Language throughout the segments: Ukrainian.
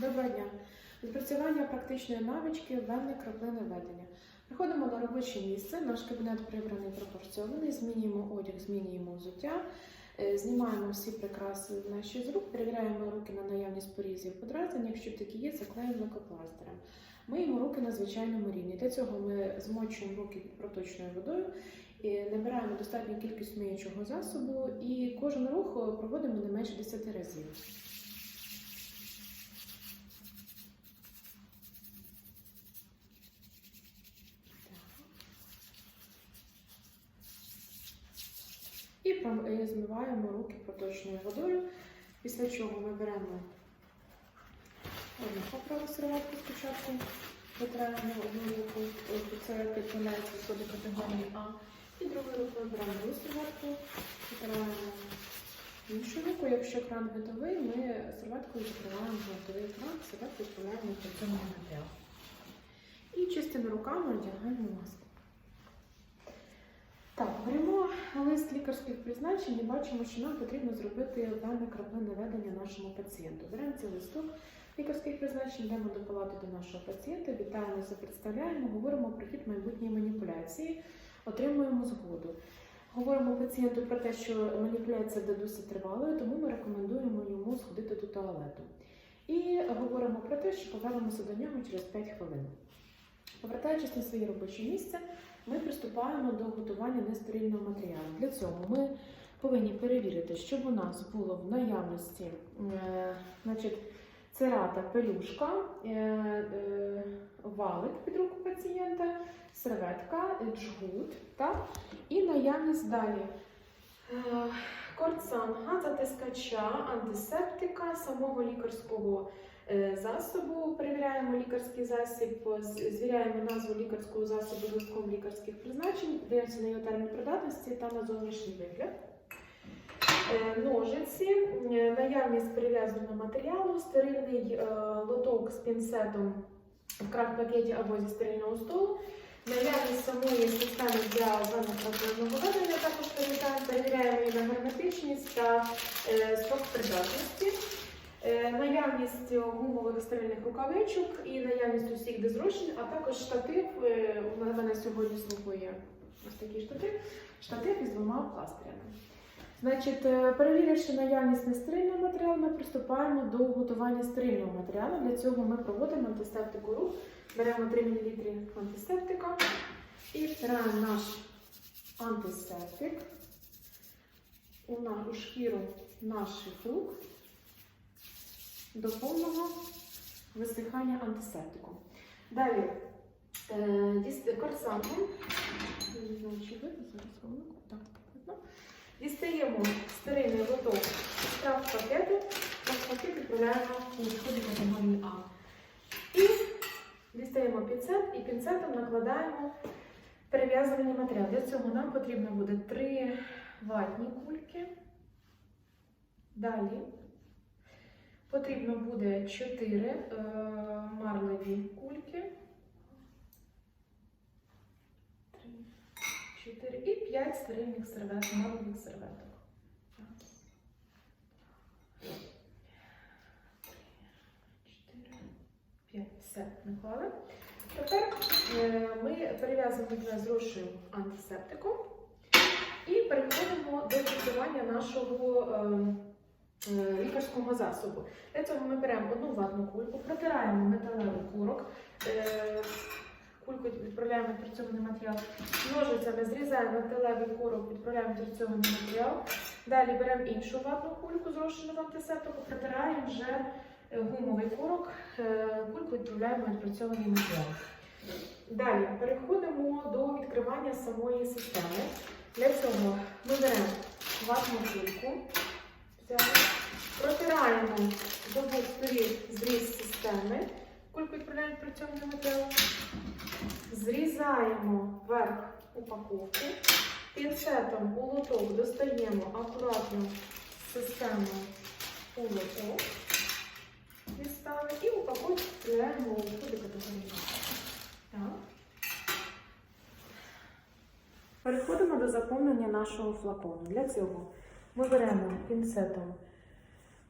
Доброго дня. Відпрацювання практичної навички венне краплини ведення. Приходимо на робоче місце. Наш кабінет прибраний пропорційований. Змінюємо одяг, змінюємо взуття, е, знімаємо всі прикраси наші з рук, перевіряємо руки на наявність порізів подразнень. Якщо такі є, заклеїмо лакопластирем. Миємо руки на звичайному рівні. Для цього ми змочуємо руки проточною водою, і набираємо достатню кількість миючого засобу і кожен рух е, проводимо не менше 10 разів. І пром- і змиваємо руки проточною водою. Після чого ми беремо одну поправу серветку спочатку, витираємо одну руку, це підпинається до категорії А. І другу руку ми беремо другу серветку, витираємо іншу руку. Якщо кран готовий, ми серветкою закриваємо готовий кран, серветку відправляємо в цьому матеріал. І чистими руками одягаємо маску. Так, беремо лист лікарських призначень і бачимо, що нам потрібно зробити дане краплинне ведення нашому пацієнту. Беремо цей листок лікарських призначень, йдемо до палати до нашого пацієнта, вітаємося, представляємо, говоримо про хід майбутньої маніпуляції, отримуємо згоду. Говоримо пацієнту про те, що маніпуляція буде досить тривалою, тому ми рекомендуємо йому сходити до туалету. І говоримо про те, що повернемося до нього через 5 хвилин. Повертаючись на своє робоче місце, ми приступаємо до готування нестерильного матеріалу. Для цього ми повинні перевірити, щоб у нас було в наявності е, значить, церата пелюшка, е, е, валик під руку пацієнта, серветка, джгут так? і наявність далі. Е, Корцан, затискача, антисептика, самого лікарського засобу. Перевіряємо лікарський засіб, звіряємо назву лікарського засобу з листком лікарських призначень, дивимося на його термін придатності та на зовнішній вигляд. Е, Ножиці, е, наявність перев'язаного матеріалу, стерильний е, лоток з пінцетом в крах-пакеті або зі стерильного столу. Наявність самої системи для ванно-протезного ведення також перевіряємо, її на герметичність та е, срок придатності. Е, Наявність гумових стерильних рукавичок і наявність усіх дезручень, а також штатив. е, У мене сьогодні слугує ось такий штатив, штатив із двома пластирями. Значить, е, перевіривши наявність нестерильного матеріалу, ми приступаємо до готування стерильного матеріалу. Для цього ми проводимо антисептику рук, беремо 3 мл антисептика і втираємо наш антисептик у нашу шкіру наших рук до повного висихання антисептику. Далі е, так, видно. Дістаємо стерильний лоток з трав пакету, пакет відправляємо у відході категорії А. І дістаємо пінцет і пінцетом накладаємо перев'язаний матеріал. Для цього нам потрібно буде три ватні кульки. Далі потрібно буде 4 е, марлеві кульки. 3, 4 і 5 стерильних серветок, марлевих серветок. Все, наклали. Тепер е, ми перев'язуємо зрошуємо антисептиком і переходимо до фіксування нашого е, лікарського засобу. Для цього ми беремо одну ватну кульку, протираємо металевий курок, е, кульку відправляємо відпрацьований матеріал, ножицями зрізаємо металевий курок, відправляємо відпрацьований матеріал. Далі беремо іншу ватну кульку, зрошену в антисептику, протираємо вже е, гумовий курок, е, кульку відправляємо відпрацьований матеріал. Далі переходимо до відкривання самої системи. Для цього ми беремо ватну кульку, взяли, протираємо з обох сторін зріз системи, кульку відправляємо в відпрацьований матеріал, зрізаємо верх упаковки, пінцетом у лоток достаємо акуратно систему у лоток, дістали і упаковку відправляємо у категорії. Так. Переходимо до заповнення нашого флакону. Для цього ми беремо пінцетом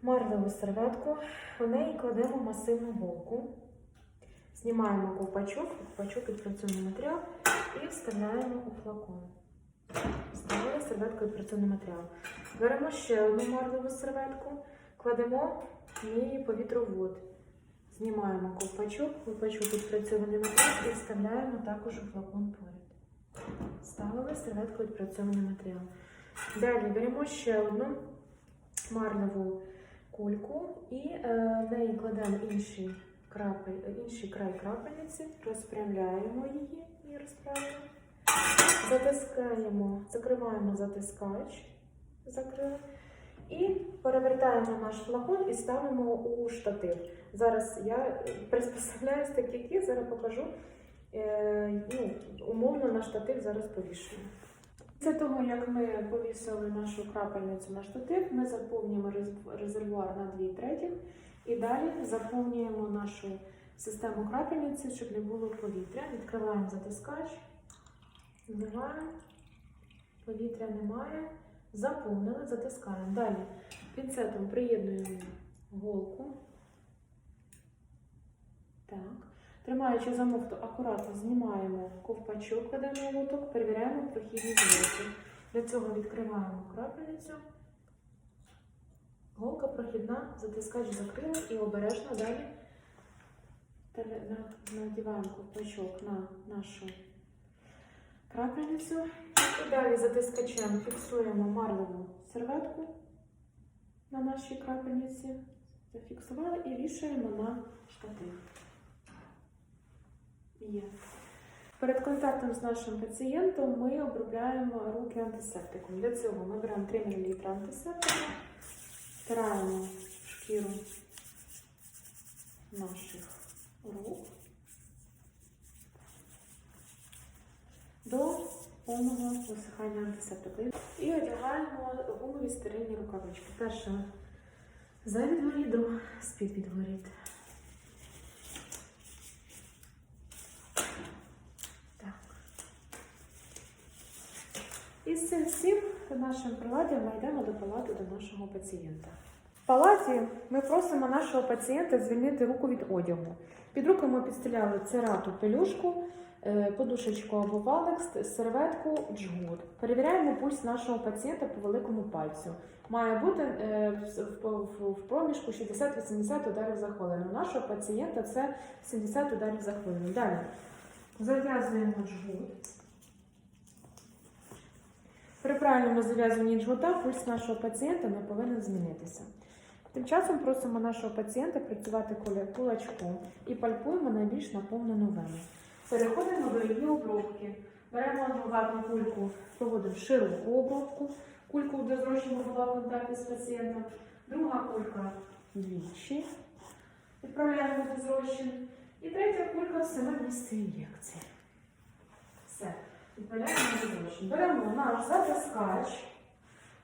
марлеву серветку, в неї кладемо масивну голку, знімаємо ковпачок, ковпачок відпрацьований матеріал і вставляємо у флакон. Вставили серветку відпрацьований матеріал. Беремо ще одну марлеву серветку, кладемо в неї повітровод. Знімаємо ковпачок, ковпачок відпрацьований матеріал і вставляємо також у флакон поряд. Ставили серветку відпрацьований матеріал. Далі беремо ще одну марлеву кульку і е, в неї кладемо інший, крапель, інший край крапельниці, розпрямляємо її і розправляємо. Затискаємо, закриваємо затискач, закрили. І перевертаємо наш флакон і ставимо у штатив. Зараз я е, приспособляюсь так, як є, зараз покажу. Е, ну, умовно на штатив зараз повішуємо. Після того, як ми повісили нашу крапельницю на штатив, ми заповнюємо резервуар на 2 третіх і далі заповнюємо нашу систему крапельниці, щоб не було повітря. Відкриваємо затискач, вливаємо, повітря немає, заповнили, затискаємо. Далі пінцетом приєднуємо голку. Так. Тримаючи замок, то акуратно знімаємо ковпачок, кладемо в лоток, перевіряємо прохідність голки. Для цього відкриваємо крапельницю. Голка прохідна, затискач закрили і обережно далі надіваємо ковпачок на нашу крапельницю. І далі затискачем фіксуємо марлеву серветку на нашій крапельниці. Зафіксували і вішаємо на штатив. Перед контактом з нашим пацієнтом ми обробляємо руки антисептиком. Для цього ми беремо 3 мл антисептику, стираємо шкіру наших рук до повного висихання антисептику. І одягаємо гумові стерильні рукавички. Перша за відворіт, друга з-під відворіт. Так. І з цим всім нашим приладдям ми йдемо до палати до нашого пацієнта. В палаті ми просимо нашого пацієнта звільнити руку від одягу. Під руку ми підстеляли церату пелюшку, е, подушечку або валик, с- серветку, джгут. Перевіряємо пульс нашого пацієнта по великому пальцю. Має бути е, в проміжку 60-80 ударів за хвилину. У нашого пацієнта це 70 ударів за хвилину. Далі зав'язуємо джгут. Правильному зав'язуванні джгута пульс нашого пацієнта не повинен змінитися. Тим часом просимо нашого пацієнта працювати кулачком і пальпуємо найбільш наповнену вену. Переходимо до її обробки. Беремо одну кульку, проводимо широку обробку, кульку для зрощення була в контакті з пацієнтом. Друга кулька двічі. Відправляємо до зрощень. І третя кулька в саме місце ін'єкції. Все. Беремо наш затискач.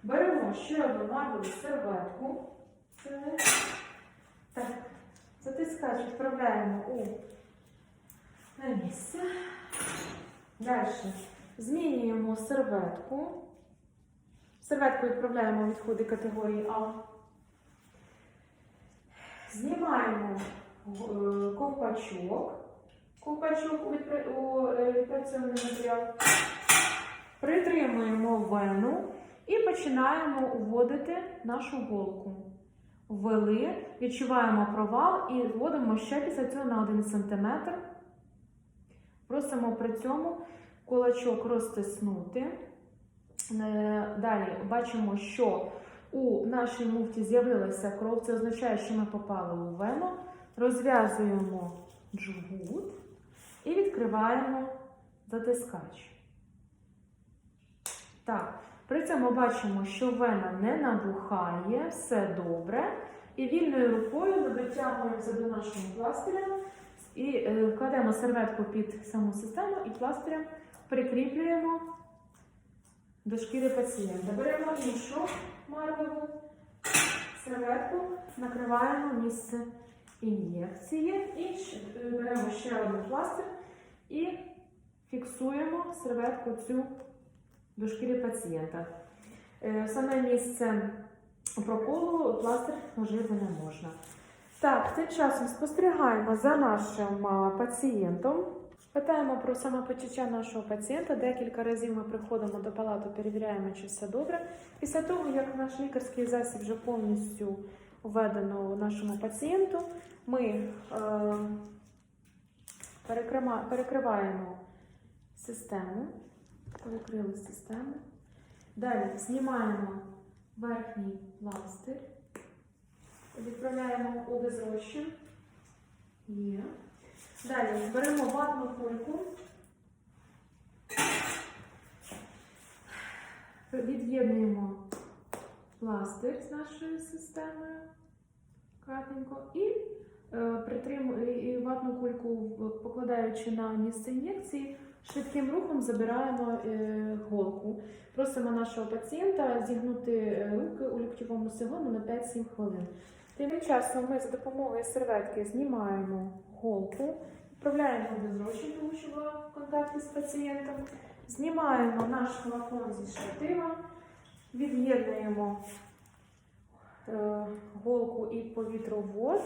Беремо ще одну марвелу серветку. Так. Затискач відправляємо у на місце. Далі змінюємо серветку. Серветку відправляємо відходи категорії А. Знімаємо е, ковпачок. Відпра- у е, відпрацьований матеріал. Притримуємо вену і починаємо уводити нашу голку. Ввели, відчуваємо провал і вводимо ще після цього на 1 см. Просимо при цьому кулачок розтиснути. Е, Далі бачимо, що у нашій муфті з'явилася кров. Це означає, що ми попали у вену. Розв'язуємо джгут і відкриваємо затискач. Так, при цьому бачимо, що вена не набухає, все добре. І вільною рукою ми дотягуємося до нашого пластиря і е, серветку під саму систему і пластирем прикріплюємо до шкіри пацієнта. Беремо іншу марвелу серветку, накриваємо місце ін'єкції і е, беремо ще один пластир і фіксуємо серветку цю до шкіри пацієнта. Е, Саме місце проколу пластир вжити не можна. Так, тим часом спостерігаємо за нашим пацієнтом. Питаємо про самопочуття нашого пацієнта. Декілька разів ми приходимо до палати, перевіряємо, чи все добре. Після того, як наш лікарський засіб вже повністю введено нашому пацієнту, ми е, перекриваємо систему. Перекрили систему. Далі знімаємо верхній пластир. Відправляємо у безрозчин. Є. Далі беремо ватну кульку. Від'єднуємо пластир з нашою системою. Кратенько. І, е, ватну кульку, покладаючи на місце ін'єкції, швидким рухом забираємо е, голку. Просимо нашого пацієнта зігнути руки у ліктьовому сегону на 5-7 хвилин. Тим часом ми за допомогою серветки знімаємо голку, відправляємо в безрозчин, тому в контакті з пацієнтом. Знімаємо наш флакон зі штатива, від'єднуємо е, голку і повітровод.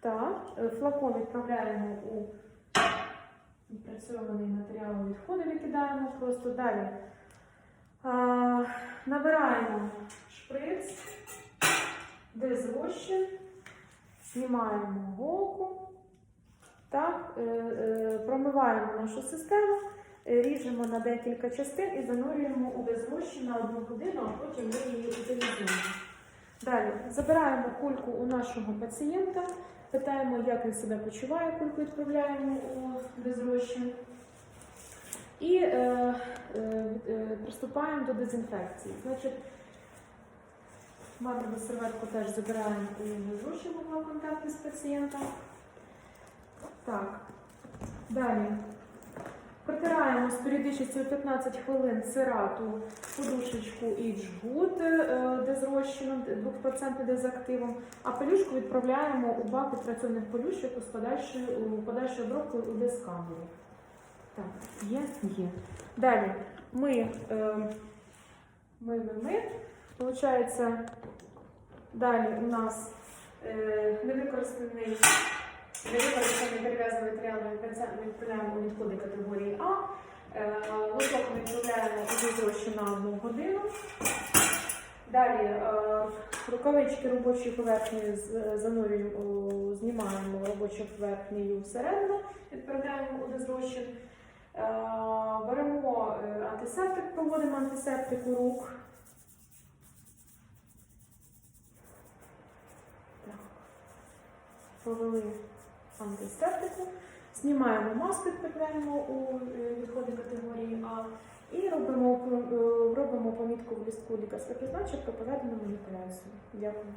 Так, е, флакон відправляємо у відпрацьований матеріал відходи, викидаємо просто далі. Набираємо шприц, де зрощен, знімаємо голку, так, е, промиваємо нашу систему, ріжемо на декілька частин і занурюємо у безрощі на одну годину, а потім ми її утилізуємо. Далі забираємо кульку у нашого пацієнта, питаємо, як він себе почуває, кульку відправляємо у безрощин. І е, е, е, приступаємо до дезінфекції. Значить, ватну серветку теж забираємо у безрощин, бо була в контакті з пацієнтом. Так. Далі. Протираємо з періодичністю 15 хвилин церату, подушечку і джгут, е, де зрощено 2% дезактивом, а пелюшку відправляємо у бак відпрацьованих пелюшок з подальшою, обробкою у дескамеру. Так, є? Є. Далі ми, е, ми, ми, ми. Получається, далі у нас е, невикористаний Невикористаний перев'язаний матеріал ми відправляємо у відходи категорії А. Е, Лоток ми відправляємо у на одну годину. Далі е, рукавички робочої поверхні занурюємо, знімаємо робочу поверхнею всередину, відправляємо у дезрощин. Е, Беремо антисептик, проводимо антисептику рук. Так. Провели антисептику, знімаємо маску, відправляємо у е, відходи категорії А і робимо, е, робимо помітку в листку лікарська призначення про проведену маніпуляцію. Дякую.